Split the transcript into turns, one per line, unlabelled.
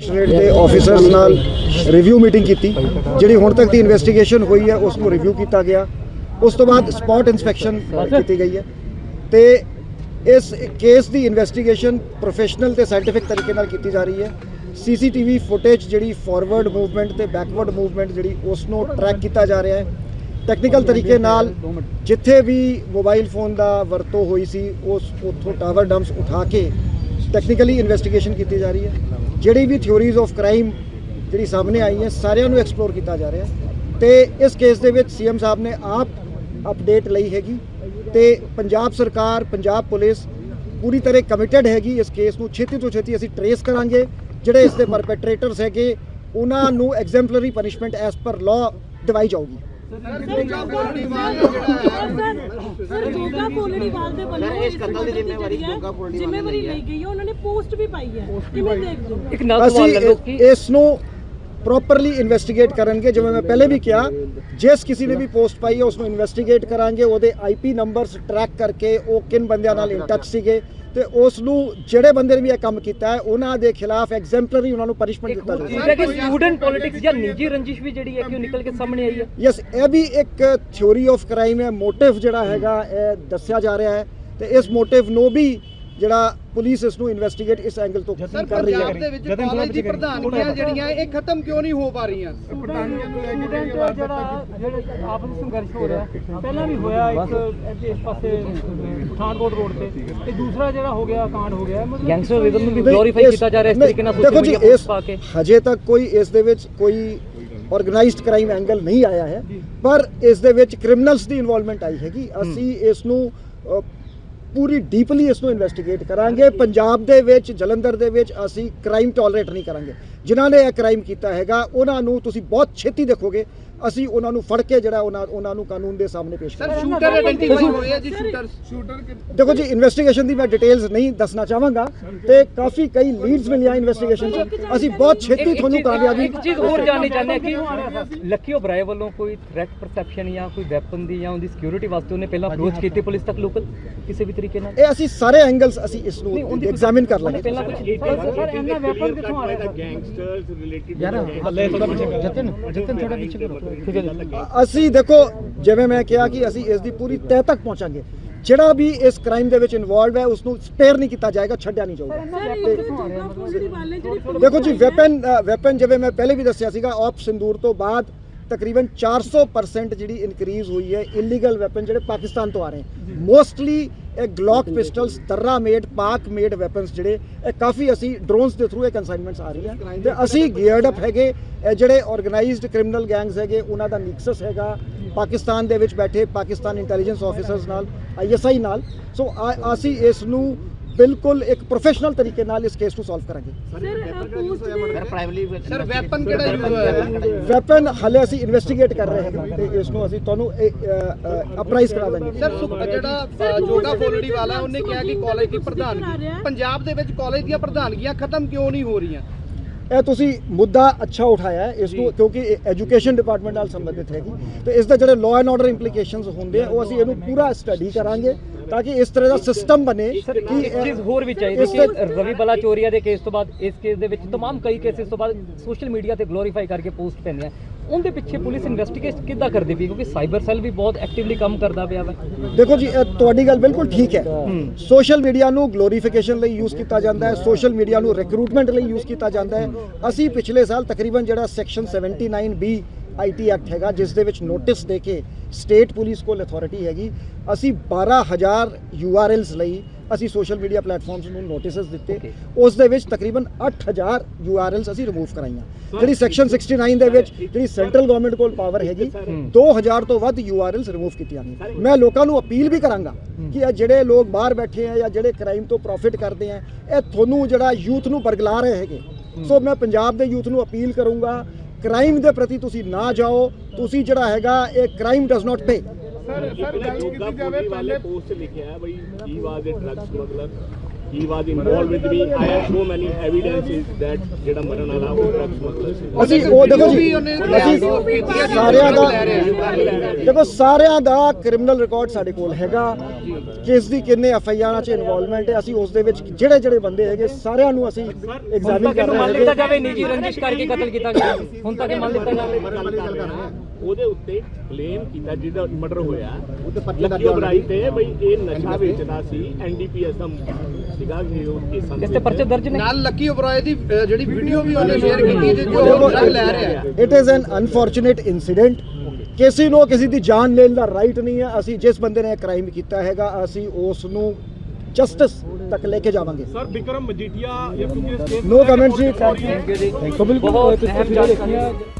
Commissionerate ਦੇ officers ਨਾਲ review meeting ਕੀਤੀ, ਜਿਹੜੀ ਹੁਣ ਤੱਕ ਦੀ ਇਨਵੈਸਟੀਗੇਸ਼ਨ ਹੋਈ ਹੈ, ਉਸ ਨੂੰ ਰਿਵਿਊ ਕੀਤਾ ਗਿਆ। ਉਸ ਤੋਂ ਬਾਅਦ ਸਪੌਟ ਇਨਸਪੈਕਸ਼ਨ ਕੀਤੀ ਗਈ ਹੈ। ਤੇ ਇਸ ਕੇਸ ਦੀ ਇਨਵੈਸਟੀਗੇਸ਼ਨ ਪ੍ਰੋਫੈਸ਼ਨਲ ਤੇ ਸਾਇੰਟੀਫਿਕ ਤਰੀਕੇ ਨਾਲ ਕੀਤੀ ਜਾ ਰਹੀ ਹੈ। ਸੀਸੀਟੀਵੀ ਫੁਟੇਜ ਜਿਹੜੀ ਫਾਰਵਰਡ ਮੂਵਮੈਂਟ ਤੇ ਬੈਕਵਰਡ ਮੂਵਮੈਂਟ ਜਿਹੜੀ, ਉਸ ਨੂੰ ਟਰੈਕ ਕੀਤਾ ਜਾ ਰਿਹਾ ਹੈ। ਟੈਕਨੀਕਲ ਤਰੀਕੇ ਨਾਲ ਜਿੱਥੇ ਵੀ ਮੋਬਾਈਲ ਫੋਨ ਦਾ ਵਰਤੋਂ ਹੋਈ ਸੀ, ਉਸ ਉੱਥੋਂ ਟਾਵਰ ਡੰਪਸ ਉਠਾ ਕੇ ਟੈਕਨੀਕਲੀ ਇਨਵੈਸਟੀਗੇਸ਼ਨ ਕੀਤੀ ਜਾ ਰਹੀ ਹੈ। ਜਿਹੜੀ ਵੀ ਥਿਉਰੀਜ਼ ਆਫ ਕ੍ਰਾਈਮ ਜਿਹੜੀ ਸਾਹਮਣੇ ਆਈ ਹੈ, ਸਾਰਿਆਂ ਨੂੰ ਐਕਸਪਲੋਰ ਕੀਤਾ ਜਾ ਰਿਹਾ ਹੈ। ਤੇ ਇਸ ਕੇਸ ਦੇ ਵਿੱਚ ਸੀਐਮ ਸਾਹਿਬ ਨੇ ਆਪ ਅਪਡੇਟ ਲਈ ਹੈਗੀ। ਤੇ ਪੰਜਾਬ ਸਰਕਾਰ, ਪੰਜਾਬ ਪੁਲਿਸ ਪੂਰੀ ਤਰ੍ਹਾਂ ਕਮਿਟਡ ਹੈਗੀ ਇਸ ਕੇਸ ਨੂੰ। ਛੇਤੀ ਤੋਂ ਛੇਤੀ ਅਸੀਂ ਟਰੇਸ ਕਰਾਂਗੇ। ਜਿਹੜੇ ਇਸ ਦੇ ਪਰਪੈਟਰੇਟਰਸ ਹੈਗੇ, ਉਹਨਾਂ ਨੂੰ exemplary punishment as per law ਦਿਵਾਈ ਜਾਊਗੀ।
ਸਰ ਜੋਗਾ ਪੋਲੜੀਵਾਲ ਦੇ ਵੱਲੋਂ ਇਸ ਕਤਲ ਦੀ ਜ਼ਿੰਮੇਵਾਰੀ ਜੋਗਾ ਪੋਲੜੀਵਾਲ ਜ਼ਿੰਮੇਵਾਰੀ ਲਈ ਗਈ ਹੈ। ਉਹਨਾਂ ਨੇ ਪੋਸਟ ਵੀ ਪਾਈ ਹੈ। ਕਿਵੇਂ ਦੇਖਦੇ ਹੋ?
ਇੱਕ ਨਾਲ ਸਵਾਲ
ਅਸੀਂ
ਲੈ ਲਓ ਕਿ
ਇਸ ਨੂੰ ਪ੍ਰੋਪਰਲੀ ਇਨਵੈਸਟੀਗੇਟ ਕਰਨਗੇ ਜਿਵੇਂ ਮੈਂ ਪਹਿਲੇ ਵੀ ਕਿਹਾ ਜਿਸ ਕਿਸੇ ਨੇ ਵੀ ਪੋਸਟ ਪਾਈ ਹੈ ਉਸ ਨੂੰ ਇਨਵੈਸਟੀਗੇਟ ਕਰਾਂਗੇ ਉਹਦੇ ਆਈਪੀ ਨੰਬਰਸ ਟਰੈਕ ਕਰਕੇ ਉਹ ਕਿਨ ਬੰਦਿਆਂ ਨਾਲ ਇਨ ਟੱਚ ਸੀਗੇ ਤੇ ਉਸ ਨੂੰ ਜਿਹੜੇ ਬੰਦੇ ਨੇ ਵੀ ਇਹ ਕੰਮ ਕੀਤਾ ਹੈ ਉਹਨਾਂ ਦੇ ਖਿਲਾਫ ਐਗਜ਼ੈਂਪਲਰੀ ਉਹਨਾਂ ਨੂੰ ਪਨਿਸ਼ਮੈਂਟ ਦਿੱਤਾ ਜਾਵੇ
ਕਿ ਸਟੂਡੈਂਟ ਪੋਲਿਟਿਕਸ ਜਾਂ ਨਿੱਜੀ ਰੰਜਿਸ਼ ਵੀ ਜਿਹੜੀ ਹੈ ਕਿ ਉਹ ਨਿਕਲ ਕੇ ਸਾਹਮਣੇ ਆਈ ਹੈ।
ਯੈਸ ਇਹ ਵੀ ਇੱਕ ਥਿਉਰੀ ਆਫ ਕ੍ਰਾਈਮ ਹੈ ਮੋਟਿਵ ਜਿਹੜਾ ਹੈਗਾ ਇਹ ਦੱਸਿਆ ਜਾ ਰਿਹਾ ਹੈ ਤੇ ਇਸ ਮੋਟਿਵ ਨੂੰ ਵੀ ਜਿਹੜਾ ਪੁਲਿਸ ਇਸ ਨੂੰ ਇਨਵੈਸਟੀਗੇਟ ਇਸ ਐਂਗਲ ਤੋਂ
ਸਰ
ਕਰ ਰਹੀ
ਪੰਜਾਬ
ਹੈ
ਦੇ ਵਿੱਚ ਕਾਲਜ ਦੀ ਪ੍ਰਧਾਨਗੀਆਂ ਜਿਹੜੀਆਂ ਇਹ ਖਤਮ ਕਿਉਂ ਨਹੀਂ ਹੋ ਪਾ ਰਹੀਆਂ?
ਸਟੂਡੈਂਟ ਜਿਹੜਾ ਜਿਹੜੇ ਆਪਸ ਸੰਘਰਸ਼ ਹੋ ਰਿਹਾ ਪਹਿਲਾਂ ਵੀ ਹੋਇਆ ਇੱਕ ਇਸ ਪਾਸੇ ਪਠਾਨਕੋਟ ਰੋਡ ਤੇ। ਤੇ ਦੂਸਰਾ ਜਿਹੜਾ ਹੋ ਗਿਆ ਕਾਂਡ ਹੋ ਗਿਆ ਮਤਲਬ
ਗੈਂਗਸਟਰਿਜ਼ਮ ਨੂੰ ਵੀ ਗਲੋਰੀਫਾਈ ਕੀਤਾ ਜਾ ਰਿਹਾ ਇਸ ਤਰੀਕੇ ਨਾਲ
ਦੇਖੋ ਜੀ ਇਸ ਹਜੇ ਤੱਕ ਕੋਈ ਇਸ ਦੇ ਵਿੱਚ ਕੋਈ ਆਰਗੇਨਾਈਜ਼ਡ ਕ੍ਰਾਈਮ ਐਂਗਲ ਨਹੀਂ ਆਇਆ ਹੈ। ਪਰ ਇਸ ਦੇ ਵਿੱਚ ਕ੍ਰਿਮੀਨਲਸ ਦੀ ਇਨਵੋਲਵਮੈਂਟ ਆਈ ਹੈਗੀ। ਅਸੀਂ ਇਸ ਨੂੰ ਪੂਰੀ ਡੀਪਲੀ ਇਸ ਨੂੰ ਇਨਵੈਸਟੀਗੇਟ ਕਰਾਂਗੇ। ਪੰਜਾਬ ਦੇ ਵਿੱਚ, ਜਲੰਧਰ ਦੇ ਵਿੱਚ ਅਸੀਂ ਕ੍ਰਾਈਮ ਟੋਲਰੇਟ ਨਹੀਂ ਕਰਾਂਗੇ। ਜਿਨ੍ਹਾਂ ਨੇ ਇਹ ਕ੍ਰਾਈਮ ਕੀਤਾ ਹੈਗਾ ਉਹਨਾਂ ਨੂੰ ਤੁਸੀਂ ਬਹੁਤ ਛੇਤੀ ਦੇਖੋਗੇ। ਅਸੀਂ ਉਹਨਾਂ ਨੂੰ ਫੜ ਕੇ ਜਿਹੜਾ ਉਹਨਾਂ ਉਹਨਾਂ ਨੂੰ ਕਾਨੂੰਨ ਦੇ ਸਾਹਮਣੇ ਪੇਸ਼
ਸਰ
ਕਰਾਂਗੇ।
ਸ਼ੂਟਰ ਆਇਡੈਂਟੀਫਾਈ ਹੋਏ ਆ ਜੀ ਸ਼ੂਟਰ
ਦੇਖੋ ਜੀ ਇਨਵੈਸਟੀਗੇਸ਼ਨ ਦੀ ਮੈਂ ਡਿਟੇਲਸ ਨਹੀਂ ਦੱਸਣਾ ਚਾਹਾਂਗਾ ਤੇ ਕਾਫੀ ਕਈ ਲੀਡਸ ਮਿਲੀਆਂ ਇਨਵੈਸਟੀਗੇਸ਼ਨ 'ਚ। ਅਸੀਂ ਬਹੁਤ ਛੇਤੀ ਤੁਹਾਨੂੰ ਕਾਮਯਾਬੀ
ਇੱਕ ਚੀਜ਼ ਹੋਰ ਜਾਣਨੀ ਚਾਹੁੰਦੇ ਹਾਂ ਕਿ ਲੱਕੀ ਓਬਰਾਏ ਵੱਲੋਂ ਕੋਈ ਥ੍ਰੈਟ ਪਰਸੈਪਸ਼ਨ ਜਾਂ ਕੋਈ ਵੈਪਨ ਦੀ ਜਾਂ ਉਹਦੀ ਸਿਕਿਉਰਿਟੀ ਵਾਸਤੇ ਉਹਨੇ ਪਹਿਲਾਂ ਅਪਰੋਚ ਕੀਤੀ ਪੁਲਿਸ ਤੱਕ ਲੋਕਲ ਕਿਸੇ ਵੀ ਤਰੀਕੇ ਨਾਲ?
ਇਹ ਅਸੀਂ ਸਾਰੇ ਐਂਗਲਸ ਅਸੀਂ ਇਸ ਨੂੰ ਐਗਜ਼ਾਮਿਨ ਕਰ ਲਾਂਗੇ।
ਪਹਿਲਾਂ ਕੁਝ
ਸਰ ਇਹਨਾਂ ਵੈਪਨ ਕਿੱਥੋਂ ਆ ਰਿਹਾ? ਯਾਰ ਹੱਲੇ ਥੋੜਾ ਪਿੱਛੇ ਕਰੋ। ਜਤਨ ਜਤਨ ਥੋੜਾ ਪਿੱਛੇ ਕਰੋ। ਠੀਕ ਹੈ ਜੀ।
ਅਸੀਂ ਦੇਖੋ ਜਿਵੇਂ ਮੈਂ ਕਿਹਾ ਕਿ ਅਸੀਂ ਇਸ ਦੀ ਪੂਰੀ ਤਹਿ ਤੱਕ ਪਹੁੰਚਾਂਗੇ। ਜਿਹੜਾ ਵੀ ਇਸ ਕ੍ਰਾਈਮ ਦੇ ਵਿੱਚ ਇਨਵੋਲਵ ਹੈ ਉਸ ਨੂੰ ਸਪੇਅਰ ਨਹੀਂ ਕੀਤਾ ਜਾਏਗਾ ਛੱਡਿਆ ਨਹੀਂ ਜਾਊਗਾ। ਦੇਖੋ ਜੀ ਵੈਪਨ ਵੈਪਨ ਜਿਵੇਂ ਮੈਂ ਪਹਿਲੇ ਵੀ ਦੱਸਿਆ ਸੀਗਾ ਆਪ ਸਿੰਦੂਰ ਤੋਂ ਬਾਅਦ ਤਕਰੀਬਨ 400% ਜਿਹੜੀ ਇਨਕਰੀਜ਼ ਹੋਈ ਹੈ ਇਲੀਗਲ ਵੈਪਨ ਜਿਹੜੇ ਪਾਕਿਸਤਾਨ ਤੋਂ ਆ ਰਹੇ ਮੋਸਟਲੀ ਇਹ Glock pistols Darra made Pak made weapons ਜਿਹੜੇ ਇਹ ਕਾਫੀ ਅਸੀਂ ਡਰੋਨਸ ਦੇ ਥਰੂ ਇਹ ਕਨਸਾਈਨਮੈਂਟਸ ਆ ਰਹੀਆਂ। ਤੇ ਅਸੀਂ ਗੀਅਰਡ ਅਪ ਹੈਗੇ ਇਹ ਜਿਹੜੇ ਆਰਗੇਨਾਈਜ਼ਡ ਕ੍ਰਿਮੀਨਲ ਗੈਂਗਸ ਹੈਗੇ ਉਹਨਾਂ ਦਾ ਨਿਕਸਸ ਹੈਗਾ ਪਾਕਿਸਤਾਨ ਦੇ ਵਿੱਚ ਬੈਠੇ ਪਾਕਿਸਤਾਨ ਇੰਟੈਲੀਜੈਂਸ ਆਫੀਸਰਸ ਨਾਲ ਆਈਐਸਆਈ ਨਾਲ। ਸੋ ਆ- ਅਸੀਂ ਇਸ ਨੂੰ ਬਿਲਕੁਲ ਇੱਕ ਪ੍ਰੋਫੈਸ਼ਨਲ ਤਰੀਕੇ ਨਾਲ ਇਸ ਕੇਸ ਨੂੰ ਸੋਲਵ ਕਰਾਂਗੇ।
ਸਰ
ਵੈਪਨ ਕਿਹੜਾ ਯੂਜ਼ ਹੋਇਆ?
ਵੈਪਨ ਹਾਲੇ ਅਸੀਂ ਇਨਵੈਸਟੀਗੇਟ ਕਰ ਰਹੇ ਹਾਂ ਤੇ ਇਸ ਨੂੰ ਅਸੀਂ ਤੁਹਾਨੂੰ ਅਪਰਾਈਜ਼ ਕਰਾ ਦਾਂਗੇ।
ਸਰ ਜਿਹੜਾ ਜੋਗਾ ਫੋਲੜੀ ਵਾਲਾ ਉਹਨੇ ਕਿਹਾ ਕਿ ਕਾਲਜ ਦੀ ਪ੍ਰਧਾਨਗੀ ਪੰਜਾਬ ਦੇ ਵਿੱਚ ਕਾਲਜ ਦੀਆਂ ਪ੍ਰਧਾਨਗੀਆਂ ਖਤਮ ਕਿਉਂ ਨਹੀਂ ਹੋ ਰਹੀਆਂ?
ਇਹ ਤੁਸੀਂ ਮੁੱਦਾ ਅੱਛਾ ਉਠਾਇਆ ਹੈ ਇਸ ਨੂੰ ਕਿਉਂਕਿ ਐਜੂਕੇਸ਼ਨ ਡਿਪਾਰਟਮੈਂਟ ਨਾਲ ਸੰਬੰਧਿਤ ਹੈਗੀ। ਤੇ ਇਸ ਦੇ ਜਿਹੜੇ ਲਾਅ ਐਂਡ ਆਰਡਰ ਇੰਪਲੀਕੇਸ਼ਨਸ ਹੁੰਦੇ ਆ ਉਹ ਅਸੀਂ ਇਹਨੂੰ ਪੂਰਾ ਸਟੱਡੀ ਕਰਾਂਗੇ। ਤਾਂ ਕਿ ਇਸ ਤਰ੍ਹਾਂ ਦਾ ਸਿਸਟਮ ਬਣੇ
ਸਰ
ਕਿ
ਇੱਕ ਚੀਜ਼ ਹੋਰ ਵੀ ਚਾਹੀਦੀ
ਇਸ
ਕਿ
ਤੇ-
ਰਵੀ ਬਲਾਚੋਰੀਆ ਦੇ ਕੇਸ ਤੋਂ ਬਾਅਦ ਇਸ ਕੇਸ ਦੇ ਵਿੱਚ तमाम ਕਈ ਕੇਸਿਸ ਤੋਂ ਬਾਅਦ ਸੋਸ਼ਲ ਮੀਡੀਆ ਤੇ ਗਲੋਰੀਫਾਈ ਕਰਕੇ ਪੋਸਟ ਪੈਂਦੀਆਂ ਉਹਦੇ ਪਿੱਛੇ ਪੁਲਿਸ ਇਨਵੈਸਟੀਗੇਟ ਕਿੱਦਾਂ ਕਰਦੀ ਪਈ ਕਿਉਂਕਿ ਸਾਈਬਰ ਸੈੱਲ ਵੀ ਬਹੁਤ ਐਕਟਿਵਲੀ ਕੰਮ ਕਰਦਾ ਪਿਆ ਵਾ
ਦੇਖੋ ਜੀ ਇਹ ਤੁਹਾਡੀ ਗੱਲ ਬਿਲਕੁਲ ਠੀਕ ਹੈ ਸੋਸ਼ਲ ਮੀਡੀਆ ਨੂੰ ਗਲੋਰੀਫਿਕੇਸ਼ਨ ਲਈ ਯੂਜ਼ ਕੀਤਾ ਜਾਂਦਾ ਹੈ ਸੋਸ਼ਲ ਮੀਡੀਆ ਨੂੰ ਰਿਕਰੂਟਮੈਂਟ ਲਈ ਯੂਜ਼ ਕੀਤਾ ਜਾਂਦਾ ਹੈ ਅਸੀਂ ਪਿਛਲੇ ਸਾਲ ਤਕਰੀਬਨ ਜਿਹੜਾ ਸੈਕਸ਼ਨ 79 ਬੀ ਆਈਟੀ ਐਕਟ ਹੈਗਾ ਜਿਸ ਦੇ ਵਿੱਚ ਨੋਟਿਸ ਦੇ ਕੇ ਸਟੇਟ ਪੁਲਿਸ ਕੋਲ ਅਥਾਰਟੀ ਹੈਗੀ। ਅਸੀਂ 12000 ਯੂਆਰਐਲਸ ਲਈ ਅਸੀਂ ਸੋਸ਼ਲ ਮੀਡੀਆ ਪਲੇਟਫਾਰਮਸ ਨੂੰ ਨੋਟਿਸਸ ਦਿੱਤੇ. ਉਸ ਦੇ ਵਿੱਚ ਤਕਰੀਬਨ 8000 ਯੂਆਰਐਲਸ ਅਸੀਂ ਰਿਮੂਵ ਕਰਾਈਆਂ। ਜਿਹੜੀ ਸੈਕਸ਼ਨ 69 ਦੇ ਵਿੱਚ ਜਿਹੜੀ ਸੈਂਟਰਲ ਗਵਰਨਮੈਂਟ ਕੋਲ ਪਾਵਰ ਹੈਗੀ 2000 ਤੋਂ ਵੱਧ ਯੂਆਰਐਲਸ ਰਿਮੂਵ ਕੀਤੀਆਂ ਨੇ। ਮੈਂ ਲੋਕਾਂ ਨੂੰ ਅਪੀਲ ਵੀ ਕਰਾਂਗਾ ਕਿ ਇਹ ਜਿਹੜੇ ਲੋਕ ਬਾਹਰ ਬੈਠੇ ਆ ਜਾਂ ਜਿਹੜੇ ਕ੍ਰਾਈਮ ਤੋਂ ਪ੍ਰੋਫਿਟ ਕਰਦੇ ਆ ਇਹ ਤੁਹਾਨੂੰ ਜਿਹੜਾ ਯੂਥ ਨੂੰ ਬਰਗਲਾ ਰਹੇ ਹੈਗੇ। ਸੋ ਮੈਂ ਪੰਜਾਬ ਦੇ ਯੂਥ ਨੂੰ ਅਪੀਲ ਕਰੂੰਗਾ ਕ੍ਰਾਈਮ ਦੇ ਪ੍ਰਤੀ ਤੁਸੀਂ ਨਾ ਜਾਓ ਤੁਸੀਂ ਜਿਹੜਾ ਹੈਗਾ ਇਹ crime does not pay
sir sir ਗੱਲ ਕੀਤੀ ਜਾਵੇ ਪਹਿਲੇ ਪੋਸਟ ਲਿਖਿਆ ਹੈ ਬਈ he was a drug smuggler he was involved with me. I have so many evidences that ਜਿਹੜਾ ਮਰਨ ਵਾਲਾ ਉਹ ਡਰਗ ਸਮਗਲਰ ਸੀ।
ਅਸੀਂ ਉਹ ਦੇਖੋ ਜੀ ਅਸੀਂ
ਹੈ,
ਸਾਰਿਆਂ ਦਾ
ਰਹੇ
ਦੇਖੋ ਸਾਰਿਆਂ ਦਾ ਕ੍ਰਿਮੀਨਲ ਰਿਕਾਰਡ ਸਾਡੇ ਕੋਲ ਹੈਗਾ। ਕਿਸ ਦੀ ਕਿੰਨੇ ਐਫ ਆਈ ਆਰਾਂ 'ਚ ਇਨਵੋਲਵਮੈਂਟ ਹੈ ਅਸੀਂ ਉਸ ਦੇ ਵਿੱਚ ਜਿਹੜੇ ਜਿਹੜੇ ਬੰਦੇ ਹੈਗੇ ਸਾਰਿਆਂ ਨੂੰ ਅਸੀਂ ਐਗਜ਼ਾਮਿਨ ਕਰ
ਇਹਨੂੰ ਮੰਨ
ਰਹੇ
ਲਿੱਤਾ ਜਾਵੇ ਨਿੱਜੀ ਰੰਜਿਸ਼ ਕਰਕੇ ਕਤਲ ਕੀਤਾ ਗਿਆ ਹੁਣ ਤੱਕ ਮੰਨ ਲਿੱਤਾ ਜਾਵੇ
ਉਹਦੇ ਉੱਤੇ ਬਲੇਮ ਕੀਤਾ ਜਿਹਦਾ ਮਰਡਰ ਹੋਇਆ ਲੱਕੀ ਬਰਾਈ ਤੇ ਬਈ ਇਹ ਨਸ਼ਾ ਵੇਚਦਾ ਸੀ ਐਨਡੀਪੀਐਸ ਦਾ ਸੀਗਾ ਕਿ ਉਹ ਕੇਸਾਂ ਦੇ
ਇਸ ਤੇ ਪਰਚੇ ਦਰਜ ਨੇ
ਨਾਲ ਲੱਕੀ ਓਬਰਾਏ ਦੀ ਜਿਹੜੀ ਵੀਡੀਓ ਵੀ ਉਹਨੇ ਸ਼ੇਅਰ ਕੀਤੀ ਜਿਸ ਜੋ ਉਹ ਲੈ ਰਿਹਾ ਹੈ
it is an unfortunate incident ਕਿਸੇ ਨੂੰ ਕਿਸੇ ਦੀ ਜਾਨ ਲੈਣ ਦਾ ਰਾਈਟ ਨਹੀਂ ਹੈ ਅਸੀਂ ਜਿਸ ਬੰਦੇ ਨੇ ਕ੍ਰਾਈਮ ਕੀਤਾ ਹੈਗਾ ਅਸੀਂ ਉਸ ਨੂੰ ਜਸਟਿਸ ਤੱਕ ਲੈ ਕੇ ਜਾਵਾਂਗੇ
ਸਰ ਵਿਕਰਮ ਮਜੀਠੀਆ ਜਾਂ ਕਿਉਂਕਿ ਇਸ ਕੇਸ
ਨੋ ਕਮੈਂਟਸ ਜੀ
ਬਹੁਤ ਅਹਿਮ ਜਾਣਕਾਰੀ